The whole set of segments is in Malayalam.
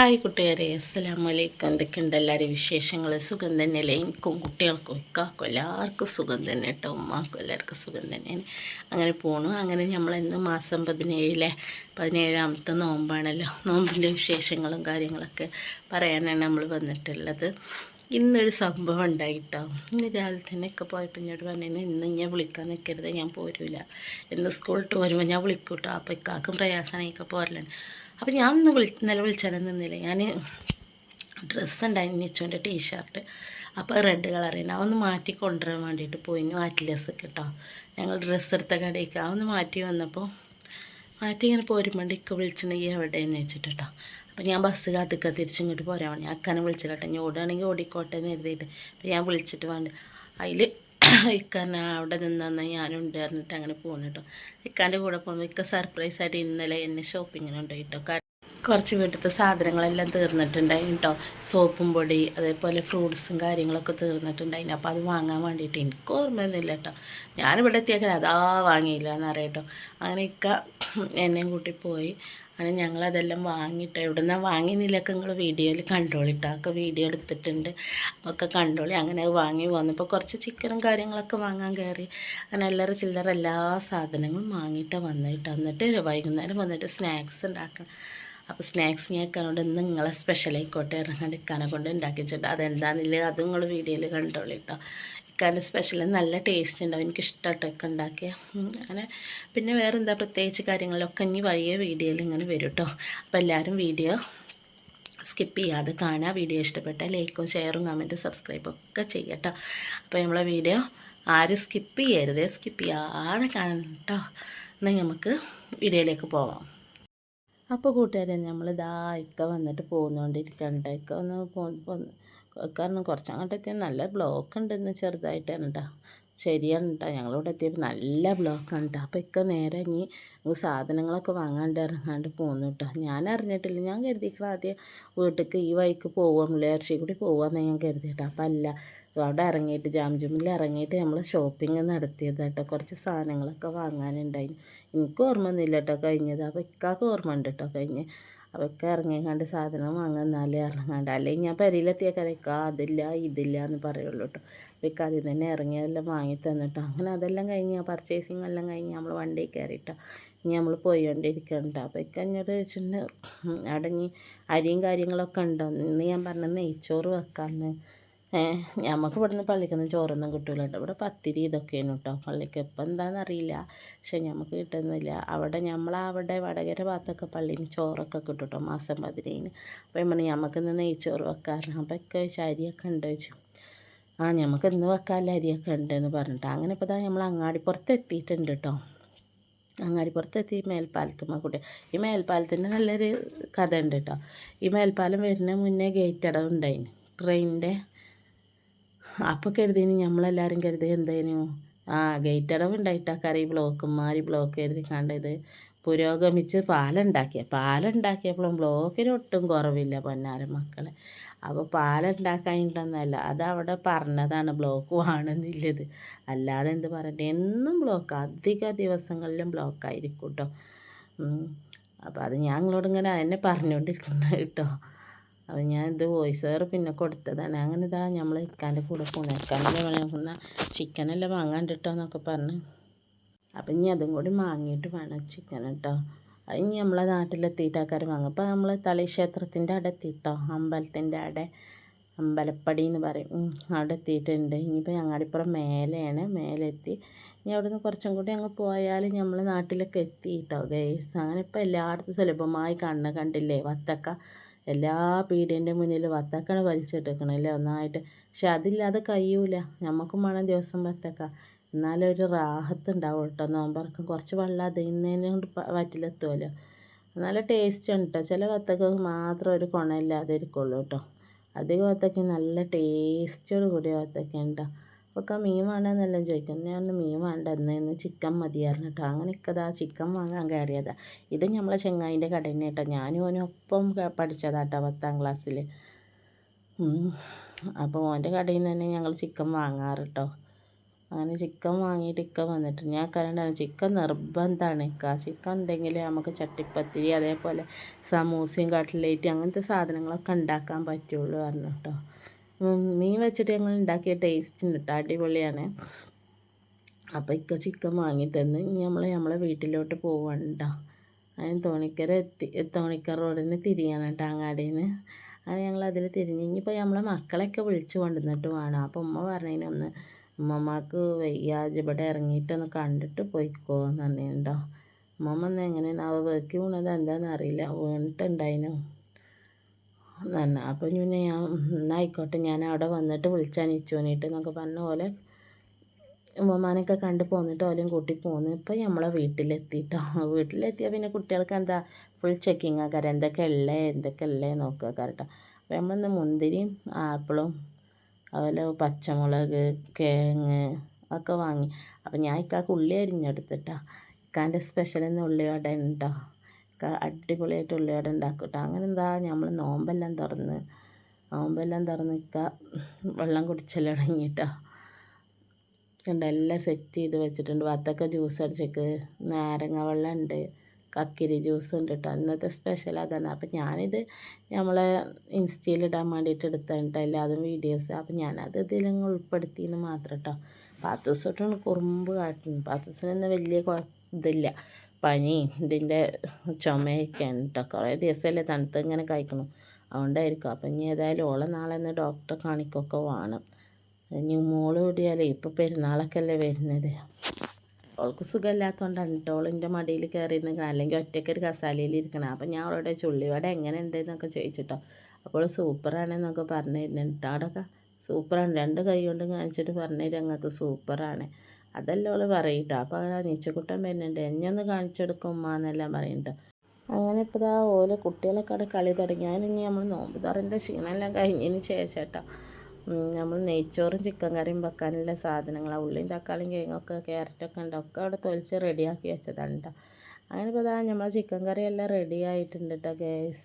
ഹായ് കൂട്ടുകാരെ അസ്സലാമു വലൈക്കും എന്തൊക്കെയുണ്ട് എല്ലാവരും വിശേഷങ്ങൾ സുഖം തന്നെയല്ലേ? എനിക്കും കുട്ടികൾക്കും ഇക്കാക്കും എല്ലാവർക്കും സുഖം തന്നെ കേട്ടോ. ഉമ്മാക്കും എല്ലാവർക്കും സുഖം തന്നെയാണ്. അങ്ങനെ പോണു. അങ്ങനെ നമ്മൾ ഇന്ന് മാസം പതിനേഴിലെ പതിനേഴാമത്തെ നോമ്പാണല്ലോ. നോമ്പിന്റെ വിശേഷങ്ങളും കാര്യങ്ങളൊക്കെ പറയാനാണ് നമ്മൾ വന്നിട്ടുള്ളത്. ഇന്നൊരു സംഭവം ഉണ്ടായിട്ടോ. ഇന്ന് രാവിലെ തന്നെ ഒക്കെ പോയപ്പോൾ എന്നോട് പറഞ്ഞു ഇന്ന് ഞാൻ വിളിക്കാൻ നിൽക്കരുത് ഞാൻ പോരില്ല ഇന്ന് സ്കൂളിട്ട് വരുമ്പോൾ ഞാൻ വിളിക്കൂട്ടോ. അപ്പോൾ ഇക്കാക്കും പ്രയാസമാണ്. ഇക്ക പോരലാണ്. അപ്പോൾ ഞാൻ ഒന്ന് വിളി ഇന്നലെ വിളിച്ചാലും നിന്നില്ല ഞാൻ ഡ്രസ്സ് ഉണ്ടായി ടീഷർട്ട് അപ്പോൾ റെഡ് കളറിന് അതൊന്ന് മാറ്റി കൊണ്ടുവരാൻ വേണ്ടിയിട്ട് പോയി മാറ്റിലെസ് കേട്ടോ ഞങ്ങൾ ഡ്രസ്സ് എടുത്ത കടയ്ക്ക് അതൊന്ന് മാറ്റി വന്നപ്പോൾ മാറ്റി ഇങ്ങനെ പോരുമ്പോൾ ഇക്ക വിളിച്ചിട്ടുണ്ടെങ്കിൽ എവിടെയെന്ന് വെച്ചിട്ട് കേട്ടോ അപ്പോൾ ഞാൻ ബസ് കാത്തിക്ക തിരിച്ചിങ്ങോട്ട് പോരാൻ വേണ്ടി അക്കനെ കേട്ടോ ഞാൻ ഓടുകയാണെങ്കിൽ ഓടിക്കോട്ടെ എന്ന് എഴുതിയിട്ട് ഞാൻ വിളിച്ചിട്ട് വേണ്ട അതിൽ ഇക്കാൻ അവിടെ നിന്നാന്ന് ഞാനുണ്ട് പറഞ്ഞിട്ട് അങ്ങനെ പോകുന്നു കേട്ടോ ഇക്കാന്റെ കൂടെ പോകുമ്പോൾ ഇക്ക സർപ്രൈസ് സർപ്രൈസായിട്ട് ഇന്നലെ എന്നെ ഷോപ്പിങ്ങിനുണ്ട് കേട്ടോ കാരണം കുറച്ച് വീട്ടിലത്തെ സാധനങ്ങളെല്ലാം തീർന്നിട്ടുണ്ടായി കേട്ടോ സോപ്പും പൊടി അതേപോലെ ഫ്രൂട്ട്സും കാര്യങ്ങളൊക്കെ തീർന്നിട്ടുണ്ടായിന്. അപ്പോൾ അത് വാങ്ങാൻ വേണ്ടിയിട്ട് എനിക്ക് ഓർമ്മയൊന്നുമില്ല കേട്ടോ ഞാനിവിടെ എത്തിയേക്കാൻ അതാ വാങ്ങിയില്ല എന്നറിയാട്ടോ അങ്ങനെ ഇക്ക എന്നെയും കൂട്ടി പോയി. അങ്ങനെ ഞങ്ങളതെല്ലാം വാങ്ങിയിട്ട് എവിടെ നിന്നാണ് വാങ്ങിയെന്നില്ലൊക്കെ നിങ്ങൾ വീഡിയോയിൽ കണ്ടോളിട്ടോ. ഒക്കെ വീഡിയോ എടുത്തിട്ടുണ്ട്. ഒക്കെ കണ്ടോളി. അങ്ങനെ വാങ്ങി വന്നപ്പോൾ കുറച്ച് ചിക്കനും കാര്യങ്ങളൊക്കെ വാങ്ങാൻ കയറി. അങ്ങനെ എല്ലാവരും ചില്ലറ എല്ലാ സാധനങ്ങളും വാങ്ങിയിട്ടാണ് വന്നിട്ട്. എന്നിട്ട് വൈകുന്നേരം വന്നിട്ട് സ്നാക്സ് ഉണ്ടാക്കണം അപ്പോൾ സ്നാക്സ് ഞാൻ ഇക്കാനോട് ഇന്ന് നിങ്ങളെ സ്പെഷ്യൽ ആയിക്കോട്ടെ ഇറങ്ങാണ്ട് ഇക്കാനെ കൊണ്ട് ഉണ്ടാക്കിച്ചിട്ട്. അതെന്താണെന്നില്ല അതും നിങ്ങൾ വീഡിയോയിൽ കണ്ടോളി കേട്ടോ ഇക്കാന്റെ സ്പെഷ്യൽ നല്ല ടേസ്റ്റ് ഉണ്ടാവും. എനിക്ക് ഇഷ്ടമായിട്ടൊക്കെ ഉണ്ടാക്കിയ. അങ്ങനെ പിന്നെ വേറെ എന്താ പ്രത്യേകിച്ച് കാര്യങ്ങളിലൊക്കെ ഇനി വഴിയ വീഡിയോയിൽ ഇങ്ങനെ വരും കേട്ടോ അപ്പോൾ എല്ലാവരും വീഡിയോ സ്കിപ്പ് ചെയ്യാതെ കാണുക. വീഡിയോ ഇഷ്ടപ്പെട്ടാൽ ലൈക്കും ഷെയറും കമന്റും സബ്സ്ക്രൈബും ഒക്കെ ചെയ്യട്ടോ. അപ്പോൾ നമ്മളെ വീഡിയോ ആരും സ്കിപ്പ് ചെയ്യരുത്. സ്കിപ്പ് ചെയ്യാതെ കാണണം കേട്ടോ എന്നാൽ നമുക്ക് വീഡിയോയിലേക്ക് പോവാം. അപ്പോൾ കൂട്ടുകാരെ നമ്മൾ ഇതാ ഇക്ക വന്നിട്ട് പോകുന്നുകൊണ്ടിരിക്കണ്ട ഇക്ക ഒന്ന് കാരണം കുറച്ച് അങ്ങോട്ട് എത്തിയാൽ നല്ല ബ്ലോക്ക് ഉണ്ടെന്ന് ചെറുതായിട്ടാണ് കേട്ടോ ശരിയാണ് കേട്ടോ ഞങ്ങളിവിടെ എത്തിയപ്പോൾ നല്ല ബ്ലോക്കാണ് കേട്ടോ അപ്പോൾ ഇക്ക നേരെ ഇനി സാധനങ്ങളൊക്കെ വാങ്ങാണ്ട് ഇറങ്ങാണ്ട് പോകുന്നു കേട്ടോ ഞാൻ അറിഞ്ഞിട്ടില്ല. ഞാൻ കരുതിക്കണം ആദ്യം വീട്ടിലേക്ക് ഈ വഴിക്ക് പോവാം. ഇറച്ചി കൂടി പോവാമെന്ന് ഞാൻ കരുതി കേട്ടോ അപ്പം അല്ല അവിടെ ഇറങ്ങിയിട്ട് ജാം ജുമിൽ ഇറങ്ങിയിട്ട് നമ്മൾ ഷോപ്പിംഗ് നടത്തിയത് കേട്ടോ കുറച്ച് സാധനങ്ങളൊക്കെ വാങ്ങാനുണ്ടായിരുന്നു എനിക്ക് ഓർമ്മ ഒന്നുമില്ല കേട്ടോ കഴിഞ്ഞത്. അപ്പോൾ ഇക്കാക്ക് ഓർമ്മ ഉണ്ട് കേട്ടോ കഴിഞ്ഞ്. ഇക്ക ഇറങ്ങിക്കാണ്ട് സാധനം വാങ്ങുന്നാലേ ഇറങ്ങാണ്ട്. അല്ലെങ്കിൽ ഞാൻ പരിയിലെത്തിയേക്കാരെ ഇക്ക അതില്ല ഇതില്ല എന്ന് പറയുള്ളൂ കേട്ടോ ഇക്ക അതിൽ തന്നെ ഇറങ്ങിയതെല്ലാം വാങ്ങി തന്നിട്ടോ അങ്ങനെ അതെല്ലാം കഴിഞ്ഞ് പർച്ചേസിങ് എല്ലാം കഴിഞ്ഞ് നമ്മൾ വണ്ടി കയറിയിട്ടോ ഇനി നമ്മൾ പോയിക്കൊണ്ടിരിക്കണ്ട അപ്പോൾ ഇക്ക എന്നോട് വെച്ചിട്ടുണ്ട് അടങ്ങി അരിയും കാര്യങ്ങളൊക്കെ ഉണ്ടോ? ഇന്ന് ഞാൻ പറഞ്ഞ നെയ്ച്ചോറ് വെക്കാമെന്ന് നമുക്ക് ഇവിടുന്ന് പള്ളിക്കൊന്നും ചോറൊന്നും കിട്ടില്ല കേട്ടോ ഇവിടെ പത്തിരി ഇതൊക്കെയാണ് കേട്ടോ പള്ളിക്ക് ഇപ്പം എന്താണെന്നറിയില്ല പക്ഷെ നമുക്ക് കിട്ടുന്നില്ല. അവിടെ നമ്മളവിടെ വടകര ഭാഗത്തൊക്കെ പള്ളിയിൽ ചോറൊക്കെ കിട്ടും കേട്ടോ മാസം പതിനേഴിന്. ഇമ്മണി നമ്മൾ നമുക്കിന്ന് നെയ്ച്ചോറ് വെക്കാറുണ്ട് അപ്പം ഒക്കെ അരിയൊക്കെ ഉണ്ട്? വെച്ചു ആ നമുക്ക് ഇന്ന് വെക്കാല്ല അരിയൊക്കെ ഉണ്ട് എന്ന് പറഞ്ഞിട്ട്. അങ്ങനെ ഇപ്പോൾ നമ്മൾ അങ്ങാടിപ്പുറത്ത് എത്തിയിട്ടുണ്ട് കേട്ടോ അങ്ങാടിപ്പുറത്തെത്തി മേൽപ്പാലത്തുമ്മ കൂട്ടി ഈ മേൽപ്പാലത്തിന്റെ നല്ലൊരു കഥ ഉണ്ട് കേട്ടോ ഈ മേൽപ്പാലം വരുന്ന മുന്നേ ഗേറ്റ് അടവുണ്ടായിന് ട്രെയിനിന്റെ അപ്പോൾ കരുതിന് നമ്മളെല്ലാവരും കരുതി എന്തേനു? ആ ഗേറ്റ് അടവ് ഉണ്ടായിട്ടാക്കാറ് ബ്ലോക്ക് മാറി ബ്ലോക്ക് കരുതി കണ്ടത് പുരോഗമിച്ച് പാലുണ്ടാക്കിയ പാലുണ്ടാക്കിയപ്പോഴും ബ്ലോക്കിന് ഒട്ടും കുറവില്ല പൊന്നാര മക്കളെ. അപ്പോൾ പാലുണ്ടാക്കാനിട്ടൊന്നല്ല അതവിടെ പറഞ്ഞതാണ് ബ്ലോക്ക് വേണമെന്നില്ലത് അല്ലാതെ എന്ത് പറയട്ടെ എന്നും ബ്ലോക്ക് അധിക ദിവസങ്ങളിലും ബ്ലോക്കായിരിക്കും കേട്ടോ അപ്പോൾ അത് ഞാൻ നിങ്ങളോട് ഇങ്ങനെ എന്നെ പറഞ്ഞുകൊണ്ടിരിക്കുന്നത് കേട്ടോ. അപ്പോൾ ഞാൻ ഇത് വോയിസ് ഓവർ പിന്നെ കൊടുത്തതാണ്. അങ്ങനെ ഇതാ നമ്മൾ ഇക്കാന്റെ കൂടെ പോകുന്നത് ഇക്കാന്റെ വേണമെന്ന ചിക്കനെല്ലാം വാങ്ങാൻ എന്നൊക്കെ പറഞ്ഞ്. അപ്പം ഇനി അതും കൂടി വാങ്ങിയിട്ട് വേണം ചിക്കൻ കേട്ടോ ഇനി നമ്മളെ നാട്ടിലെത്തിയിട്ട് ആൾക്കാർ വാങ്ങും. അപ്പോൾ നമ്മൾ തളി ക്ഷേത്രത്തിന്റെ അവിടെ എത്തിയിട്ടോ അമ്പലത്തിന്റെ അവിടെ അമ്പലപ്പടി എന്ന് പറയും. അവിടെ എത്തിയിട്ടുണ്ട്. ഇനിയിപ്പോൾ ഞങ്ങാടിപ്പുറം മേലെയാണ്. മേലെത്തി. ഇനി അവിടെ നിന്ന് കുറച്ചും കൂടി അങ്ങ് പോയാൽ നമ്മൾ നാട്ടിലൊക്കെ എത്തിയിട്ടോ ഗൈസ് അങ്ങനെ ഇപ്പോൾ എല്ലായിടത്തും സുലഭമായി കണ്ണ് കണ്ടില്ലേ? വത്തക്ക എല്ലാ പീടിയന്റെ മുന്നിൽ വത്തക്കണ വലിച്ചിട്ടേക്കണല്ലേ ഒന്നായിട്ട്. പക്ഷെ അതില്ലാതെ കഴിയൂല. നമുക്കും വേണം ദിവസം വത്തക്ക. എന്നാലും ഒരു റാഹത്ത് ഉണ്ടാവും കേട്ടോ. നോമ്പറക്കം കുറച്ച് വെള്ളം കൊണ്ട് വറ്റിലെത്തുമല്ലോ നല്ല ടേസ്റ്റ് ഉണ്ട്. കേട്ടോ ചില വത്തക്ക മാത്രം ഒരു കുണയില്ലാതെ ഇരിക്കുള്ളൂ കേട്ടോ. അധികം വത്തക്ക നല്ല ടേസ്റ്റോട് കൂടിയ വത്തക്ക ഉണ്ടോ ഒക്കെ മീൻ വേണ്ടെന്നെല്ലാം ചോദിക്കും. ഞാൻ മീൻ വേണ്ട. എന്ന് ചിക്കൻ മതിയായിരുന്നു കേട്ടോ അങ്ങനെയൊക്കെ ഇതാ ചിക്കൻ വാങ്ങാൻ കയറിയതാ. ഇത് നമ്മളെ ചെങ്ങായിന്റെ കടയിൽ കേട്ടോ ഞാനും ഓനൊപ്പം പഠിച്ചതാ കേട്ടോ പത്താം ക്ലാസ്സിൽ അപ്പോൾ ഓന്റെ കടയിൽ നിന്ന് തന്നെ ഞങ്ങൾ ചിക്കൻ വാങ്ങാറ് കേട്ടോ അങ്ങനെ ചിക്കൻ വാങ്ങിയിട്ട് ഇക്ക വന്നിട്ട്. ഞാൻ കരണ്ടാണ് ചിക്കൻ നിർബന്ധമാണ് ഇക്ക ചിക്കൻ ഉണ്ടെങ്കിൽ നമുക്ക് ചട്ടിപ്പത്തിരി അതേപോലെ സമൂസയും കട്ട്ലേറ്റ് അങ്ങനത്തെ സാധനങ്ങളൊക്കെ ഉണ്ടാക്കാൻ പറ്റുള്ളൂ പറഞ്ഞു കേട്ടോ മീൻ വെച്ചിട്ട് ഞങ്ങൾ ഉണ്ടാക്കിയ ടേസ്റ്റ് ഉണ്ട് കേട്ടോ അടിപൊളിയാണ്. അപ്പോൾ ഇക്ക ചിക്കൻ വാങ്ങി തന്ന്. നമ്മൾ നമ്മളെ വീട്ടിലോട്ട് പോവണ്ട അതിന് തോണിക്കര എത്തി തോണിക്കര റോഡിന് തിരിയാണ് കേട്ടോ അങ്ങാടിയിൽ നിന്ന് ഞങ്ങൾ അതിൽ തിരിഞ്ഞ് ഇനിയിപ്പോൾ നമ്മളെ മക്കളെയൊക്കെ വിളിച്ചു കൊണ്ടുവന്നിട്ട് വേണം. അപ്പോൾ ഉമ്മ പറഞ്ഞതിനൊന്ന് ഉമ്മമാക്ക് വയ്യാജ് ഇവിടെ ഇറങ്ങിയിട്ടൊന്ന് കണ്ടിട്ട് പോയിക്കോ എന്ന് പറഞ്ഞിട്ടുണ്ടോ ഉമ്മമ്മ ഒന്ന് എങ്ങനെയാണ് അവ വെക്കി വീണത് എന്താണെന്ന് അറിയില്ല. വീണിട്ടുണ്ടായിനു തന്നെ അപ്പം പിന്നെ ഞാൻ എന്നായിക്കോട്ടെ. ഞാൻ അവിടെ വന്നിട്ട് വിളിച്ചാൽ നിച്ചോനിട്ട് എന്നൊക്കെ പറഞ്ഞ പോലെ ഉമ്മമാനൊക്കെ കണ്ട് പോന്നിട്ട് ഓലും കൂട്ടി പോന്ന്. ഇപ്പം നമ്മളെ വീട്ടിലെത്തിയിട്ടോ വീട്ടിലെത്തിയാൽ പിന്നെ കുട്ടികൾക്ക് എന്താ? ഫുൾ ചെക്കിങ് ആക്കാറ് എന്തൊക്കെ ഉള്ളേ എന്തൊക്കെ ഉള്ളേ നോക്കുക കേട്ടോ അപ്പം നമ്മളിന്ന് മുന്തിരിയും ആപ്പിളും അതുപോലെ പച്ചമുളക് കേങ്ങ് ഒക്കെ വാങ്ങി. അപ്പം ഞാൻ ഇക്കാക്ക് ഉള്ളി അരിഞ്ഞെടുത്തിട്ടാ. ഇക്കാന്റെ സ്പെഷ്യൽ ഇന്ന് ഉള്ളിവട ഉണ്ടോ അടിപൊളിയായിട്ട് ഉള്ളിവട ഉണ്ടാക്കും കേട്ടോ അങ്ങനെ എന്താ നമ്മൾ നോമ്പെല്ലാം തുറന്ന് നോമ്പെല്ലാം തുറന്ന് നിൽക്കുക വെള്ളം കുടിച്ചെല്ലാം തുടങ്ങിയിട്ടോ ഉണ്ട് എല്ലാം സെറ്റ് ചെയ്ത് വെച്ചിട്ടുണ്ട്. വത്തക്ക ജ്യൂസ് അടിച്ചേക്ക് നാരങ്ങ വെള്ളം ഉണ്ട് കക്കിരി ജ്യൂസ് ഉണ്ട് കേട്ടോ ഇന്നത്തെ സ്പെഷ്യൽ അതാണ്. അപ്പം ഞാനിത് നമ്മളെ ഇൻസ്റ്റയിൽ ഇടാൻ വേണ്ടിയിട്ട് എടുത്തിട്ടോ എല്ലാതും വീഡിയോസ് അപ്പം ഞാനത് ഇതിലങ്ങ് ഉൾപ്പെടുത്തിയെന്ന് മാത്രം കേട്ടോ പാത്തൂസോട്ടാണ് കുറുമ്പ് കാട്ടുന്നത് പാത്തൂസിനൊന്നും വലിയ ഇതില്ല. പനി ഇതിന്റെ ചുമയൊക്കെയാണ് കേട്ടോ കുറേ ദിവസമല്ലേ തണുത്ത് ഇങ്ങനെ കഴിക്കണം. അതുകൊണ്ടായിരിക്കും. അപ്പം ഇനി ഏതായാലും ഓളെ നാളെ ഒന്ന് ഡോക്ടറെ കാണിക്കൊക്കെ വേണം. ഇനി മോൾ കൂടിയാലേ ഇപ്പോൾ പെരുന്നാളൊക്കെ അല്ലേ വരുന്നത് അവൾക്ക് സുഖമില്ലാത്തതുകൊണ്ടാണ് കേട്ടോ ഓളിന്റെ മടിയിൽ കയറിയിരുന്ന് അല്ലെങ്കിൽ ഒറ്റയ്ക്ക് ഒരു കസാലയിൽ ഇരിക്കണം. അപ്പം ഞാൻ അവളോട് ചുള്ളിവട എങ്ങനെ ഉണ്ട് എന്നൊക്കെ ചോദിച്ചിട്ടോ. അപ്പോൾ സൂപ്പറാണെന്നൊക്കെ പറഞ്ഞു തരുന്നുണ്ട് അവിടെയൊക്കെ സൂപ്പറാണ്. രണ്ട് കൈ കൊണ്ട് കാണിച്ചിട്ട് പറഞ്ഞു തരും. സൂപ്പറാണ്. അതല്ല അവൾ പറയട്ടോ. അപ്പോൾ നീച്ചക്കുട്ടൻ വരുന്നുണ്ട്. എന്നെ ഒന്ന് കാണിച്ചെടുക്കും ഉമ്മ എന്നെല്ലാം പറയുന്നുണ്ട് അങ്ങനെ ഇപ്പോൾ ഇതാ ഓരോ കുട്ടികളൊക്കെ അവിടെ കളി തുടങ്ങി. ഞാനിനി നമ്മൾ നോമ്പ് തുറന്റെ ക്ഷീണമെല്ലാം കഴിഞ്ഞതിന് ശേഷം കേട്ടോ നമ്മൾ നെയ്ച്ചോറും ചിക്കൻ കറിയും വെക്കാനുള്ള സാധനങ്ങളാണ് ഉള്ളിയും തക്കാളിയും കിഴങ്ങൊക്കെ ക്യാരറ്റൊക്കെ ഉണ്ട്. ഒക്കെ അവിടെ തൊലിച്ച് റെഡിയാക്കി വെച്ചതാണ് കേട്ടോ അങ്ങനെ ഇപ്പോൾ ഇതാ നമ്മൾ ചിക്കൻ കറി എല്ലാം റെഡി ആയിട്ടുണ്ട് കേട്ടോ ഗ്യാസ്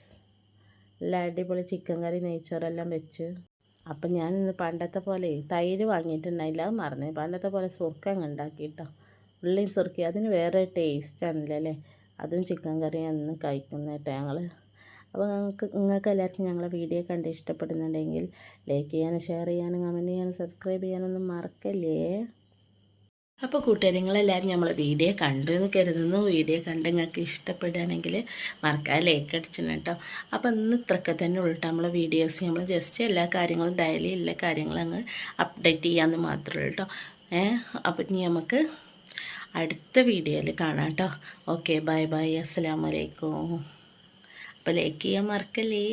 എല്ലാം അടിപൊളി ചിക്കൻ കറി നെയ്ച്ചോറെല്ലാം വെച്ച്. അപ്പം ഇന്ന് പണ്ടത്തെ പോലെ തൈര് വാങ്ങിയിട്ടുണ്ടായില്ല അത് മറന്നു. പണ്ടത്തെ പോലെ സുർക്ക ഉണ്ടാക്കി കേട്ടോ ഉള്ളിയും സുർക്കി അതിന് വേറെ ടേസ്റ്റ് ആണല്ലോ അല്ലേ? അതും ചിക്കൻ കറി അന്ന് കഴിക്കുന്നത് ഞങ്ങൾ അപ്പോൾ നിങ്ങൾക്ക് നിങ്ങൾക്ക് എല്ലാവർക്കും ഞങ്ങളെ വീഡിയോ കണ്ട് ഇഷ്ടപ്പെടുന്നുണ്ടെങ്കിൽ ലൈക്ക് ചെയ്യാനും ഷെയർ ചെയ്യാനും കമന്റ് ചെയ്യാനും സബ്സ്ക്രൈബ് ചെയ്യാനൊന്നും മറക്കല്ലേ? അപ്പോൾ കൂട്ടുകാരിങ്ങളെല്ലാവരും നമ്മളെ വീഡിയോ കണ്ടു എന്ന് കരുതുന്നു. വീഡിയോ കണ്ട് നിങ്ങൾക്ക് ഇഷ്ടപ്പെടുകയാണെങ്കിൽ മറക്കാൻ ലൈക്ക് അടിച്ചിന് കേട്ടോ. അപ്പോൾ ഇന്ന് ഇത്രയൊക്കെ തന്നെ ഉള്ളൂ നമ്മളെ വീഡിയോസ് നമ്മൾ ജസ്റ്റ് എല്ലാ കാര്യങ്ങളും ഡയലി എല്ലാ കാര്യങ്ങളും അങ്ങ് അപ്ഡേറ്റ് ചെയ്യാമെന്ന് മാത്രമേ കേട്ടോ. ഏഹ് അപ്പം ഇനി നമുക്ക് അടുത്ത വീഡിയോയിൽ കാണാം കേട്ടോ. ഓക്കെ ബൈ ബൈ അസ്സാം വലൈക്കും അപ്പോൾ ലൈക്ക് ചെയ്യാൻ മറക്കല്ലേ?